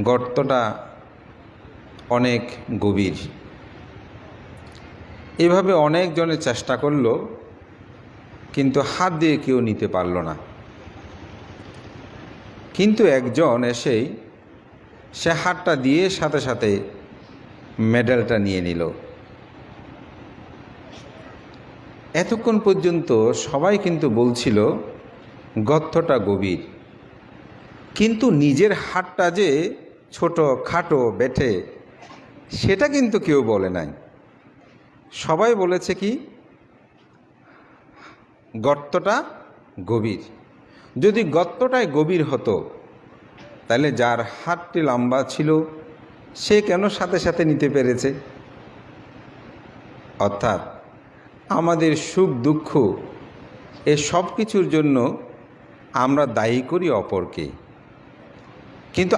গর্তটা অনেক গভীর। এভাবে অনেকজনে চেষ্টা করল, কিন্তু হাত দিয়ে কেউ নিতে পারল না। কিন্তু একজন এসেই সে হাতটা দিয়ে সাথে সাথে মেডেলটা নিয়ে নিল। এতক্ষণ পর্যন্ত সবাই কিন্তু বলছিল, গর্তটা গভীর। কিন্তু নিজের হাতটা যে ছোট, খাটো, বেঠে, সেটা কিন্তু কেউ বলে নাই। সবাই বলেছে কি, গর্তটা গভীর। যদি গর্তটায় গভীর হতো, তাহলে যার হাতটি লম্বা ছিল, সে কেন সাথে সাথে নিতে পেরেছে? অর্থাৎ আমাদের সুখ, দুঃখ, এ সব কিছুর জন্য আমরা দায়ী করি অপরকে। কিন্তু